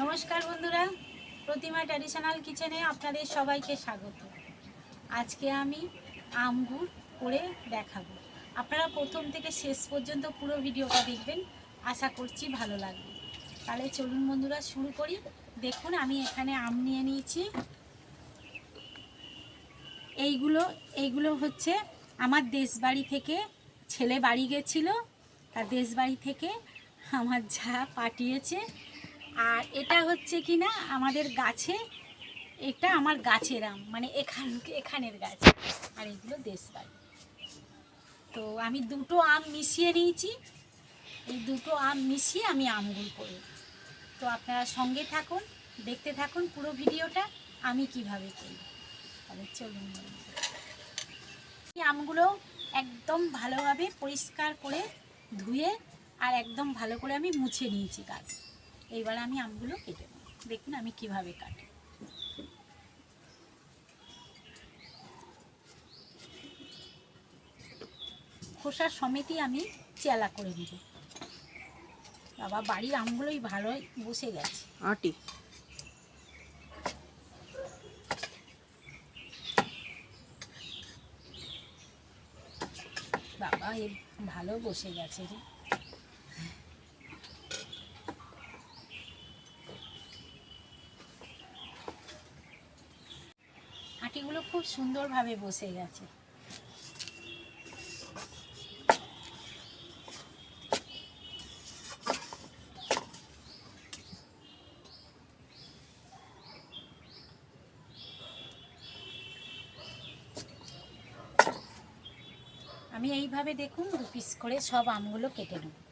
নমস্কার বন্ধুরা, প্রতিমা ট্র্যাডিশনাল কিচেনে আপনাদের সবাইকে স্বাগত। আজকে আমি আমগুর করে দেখাবো। আপনারা প্রথম থেকে শেষ পর্যন্ত পুরো ভিডিওটা দেখবেন, আশা করছি ভালো লাগবে। তাহলে চলুন বন্ধুরা, শুরু করি। দেখুন, আমি এখানে আম নিয়ে নিয়েছি। এইগুলো এইগুলো হচ্ছে আমার দেশ বাড়ি থেকে ছেলে বাড়ি গেছিল। তার দেশ বাড়ি থেকে আমার যা পাঠিয়েছে। আর এটা হচ্ছে কি না আমাদের গাছে, এটা আমার গাছের আম মানে এখান, এখানের গাছ। আর এগুলো দেশ বাড়ি তো আমি দুটো আম মিশিয়ে নিয়েছি। এই দুটো আম মিশিয়ে আমি আমগুল করি তো আপনারা সঙ্গে থাকুন, দেখতে থাকুন পুরো ভিডিওটা, আমি কীভাবে করি। তাহলে চলুন এই আমগুলো একদম ভালোভাবে পরিষ্কার করে ধুয়ে আর একদম ভালো করে আমি মুছে নিয়েছি গাছ। এইবার আমি আমগুলো কেটে নেব। দেখুন আমি কীভাবে কাটি। খোসা সমেতই আমি চেলা করে নেব। বাবা বাড়ির আমগুলোই ভালোই বসে গেছে। আটি। বাবা এ ভালো বসে গেছে রে। খুব সুন্দরভাবে বসে গেছে। আমি এইভাবে দেখুন দু পিস করে সব আমগুলো কেটে নেব।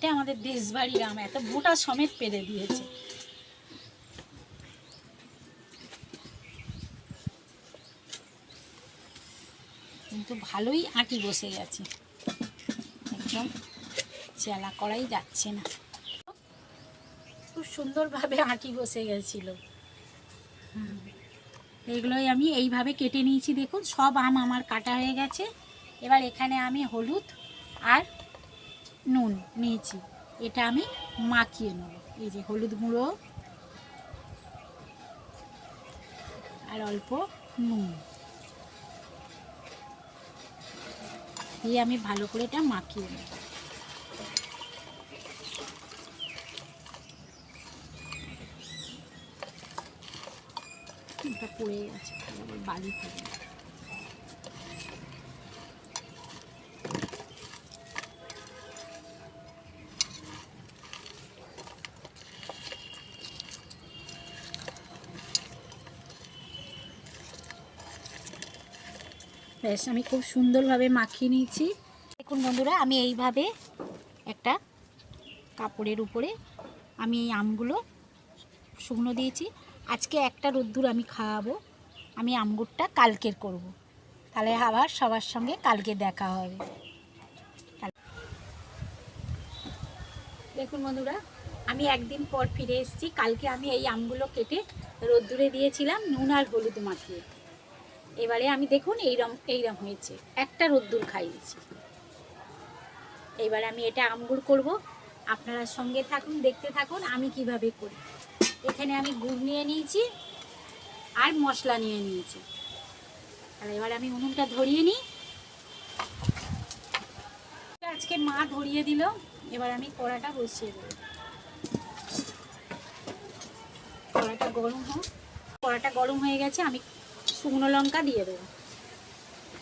এটা আমাদের দেশবাড়ির আম এত মোটা সমেত পেরে দিয়েছে। কিন্তু ভালোই আঁটি বসে গেছে। একদম চেলা করাই যাচ্ছে না। খুব সুন্দরভাবে আঁটি বসে গেছিল। এগুলোই আমি এইভাবে কেটে নিয়েছি, দেখুন, সব আম আমার কাটা হয়ে গেছে। এবার এখানে আমি হলুদ আর নুন নিয়েছি। এটা আমি মাখিয়ে নেব। এই যে হলুদ গুঁড়ো আর অল্প নুন। দিয়ে আমি ভালো করে এটা মাখিয়ে নেব। এটা পড়ে গেছে বালি পড়ে বেশ, আমি খুব সুন্দরভাবে মাখিয়ে নিয়েছি। দেখুন বন্ধুরা, আমি এইভাবে একটা কাপড়ের উপরে আমি এই আমগুলো শুকনো দিয়েছি। আজকে একটা রোদ্দুর আমি খাওয়াবো, আমি আমগুরটা কালকের করব। তাহলে আবার সবার সঙ্গে কালকে দেখা হবে। দেখুন বন্ধুরা, আমি একদিন পর ফিরে এসেছি। কালকে আমি এই আমগুলো কেটে রোদ্দুরে দিয়েছিলাম নুন আর হলুদ মাখিয়ে। এবারে আমি দেখুন এইরম এইরম হয়েছে। একটা রোদ্দুর খাইয়েছি। এবারে আমি এটা আমগুর করব। আপনারা সঙ্গে থাকুন, দেখতে থাকুন আমি কীভাবে করি। এখানে আমি গুড় নিয়ে নিয়েছি আর মশলা নিয়ে নিয়েছি। আর এবার আমি উনুনটা ধরিয়ে নিই। আজকে মা ধরিয়ে দিল। এবার আমি কড়াটা বসিয়ে দেবো। কড়াটা গরম হোক। কড়াটা গরম হয়ে গেছে, আমি শুকনো লঙ্কা দিয়ে দেবো।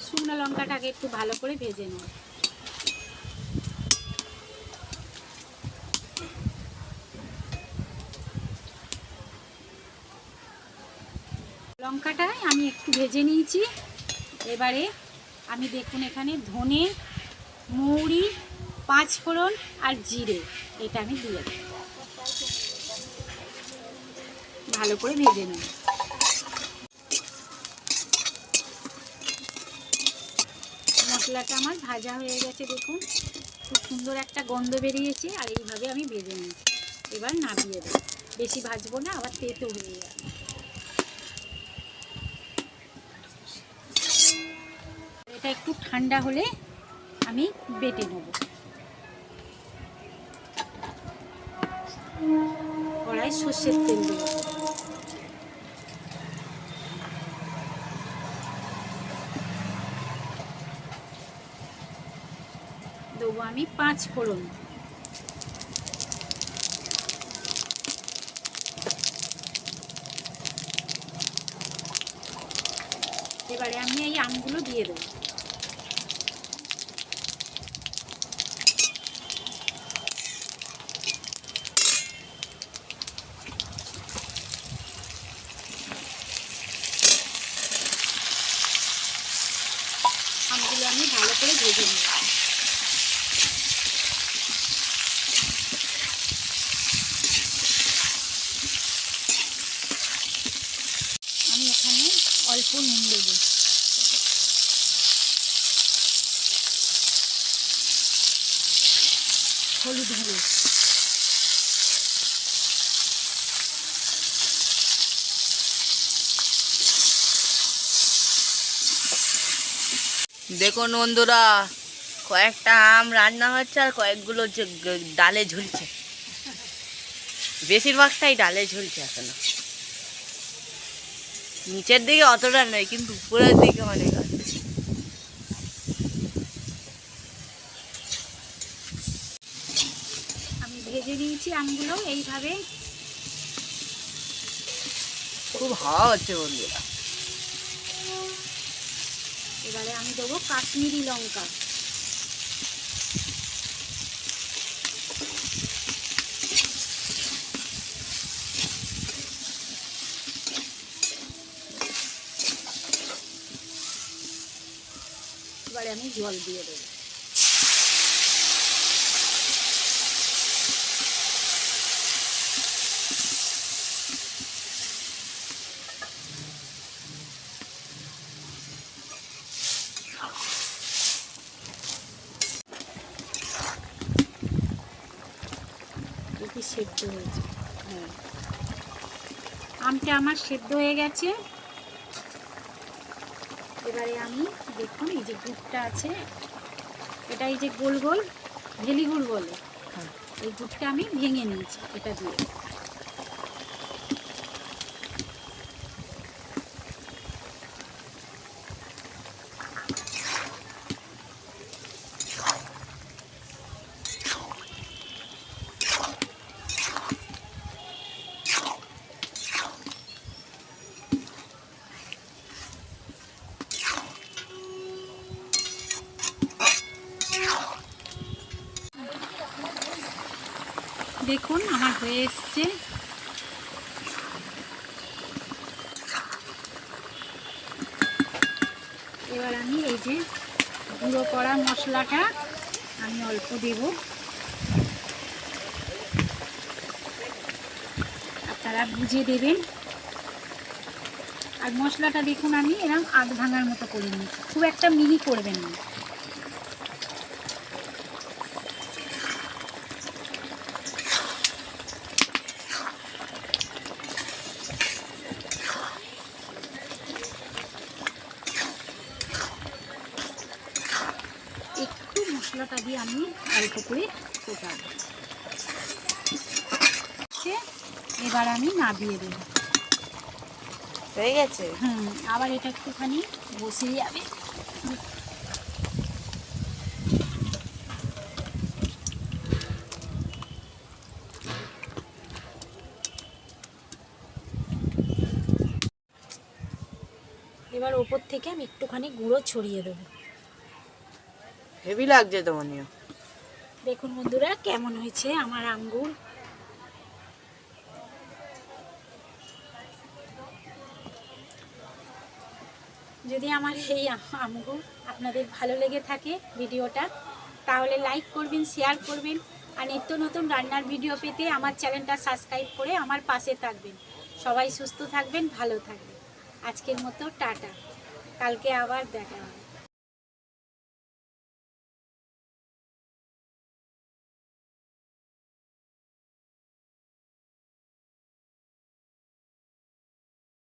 শুকনো লঙ্কাটাকে একটু ভালো করে ভেজে নেব। লঙ্কাটাই আমি একটু ভেজে নিয়েছি। এবারে আমি দেখুন এখানে ধনে, মৌরি, পাঁচফোড়ন আর জিরে এটা আমি দিয়ে দেবো। ভালো করে ভেজে নেব। মশলাটা আমার ভাজা হয়ে গেছে, দেখুন। খুব সুন্দর একটা গন্ধ বেরিয়েছে, আর এইভাবে আমি ভেজে নিয়েছি। এবার নামিয়ে দেবো। বেশি ভাজবো না, আবার তেতো হয়ে যাবে। এটা একটু ঠান্ডা হলে আমি বেটে নেব। কড়াই সর্ষের তেল দেবো। দেবো আমি পাঁচ ফোড়ন। এবারে আমি এই আমগুলো দিয়ে দেবো আমগুলো আমি ভালো করে ভেজে নেব আমি এখানে অল্প নুন হলুদ হলুদ দেখুন বন্ধুরা, কয়েকটা আম রান্না হচ্ছে আর কয়েকগুলো ডালে ঝুলছে। বেশিরভাগটাই ডালে ঝুলছে এখনও। নিচের দিকে অতটা নয় কিন্তু উপরের দিকে অনেক আছে। আমি ভেজে নিয়েছি আমগুলো এইভাবে। খুব হাওয়া হচ্ছে বন্ধুরা। এবারে আমি দেবো কাশ্মীরি লঙ্কা। আমি জল দিয়ে দেবো। সেদ্ধ হয়েছে। হ্যাঁ। আমটা আমার সেদ্ধ হয়ে গেছে। এবারে আমি দেখুন এই যে গুড়টা আছে এটা এই যে গোল গোল ভেলি গুড় বলে হ্যাঁ। এই গুড়টা আমি ভেঙে নিয়েছি এটা দিয়ে দেখুন, আমার হয়ে এসছে। এবার আমি এই যে গুঁড়ো করা মশলাটা আমি অল্প দেব। আপনারা বুঝে দেবেন। আর মশলাটা দেখুন, আমি এরকম আধ ভাঙার মতো করে নিয়েছি। খুব একটা মিহি করবেন না। মশলাটা দিয়ে আমি অল্প করে ফোটাবো। এবার আমি নাবিয়ে দেবো। হয়ে গেছে? হুম আবার এটা একটুখানি বসে যাবে। এবার ওপর থেকে আমি একটুখানি গুঁড়ো ছড়িয়ে দেবো। হেভি লাগছে তো মনে দেখুন বন্ধুরা, কেমন হয়েছে আমার আঙ্গুর? যদি আমার এই আঙ্গুর আপনাদের ভালো লেগে থাকে ভিডিওটা, তাহলে লাইক করবেন, শেয়ার করবেন, আর নিত্য নতুন রান্নার ভিডিও পেতে আমার চ্যানেলটা সাবস্ক্রাইব করে আমার পাশে থাকবেন। সবাই সুস্থ থাকবেন, ভালো থাকবেন। আজকের মতো টাটা। কালকে আবার দেখা হবে।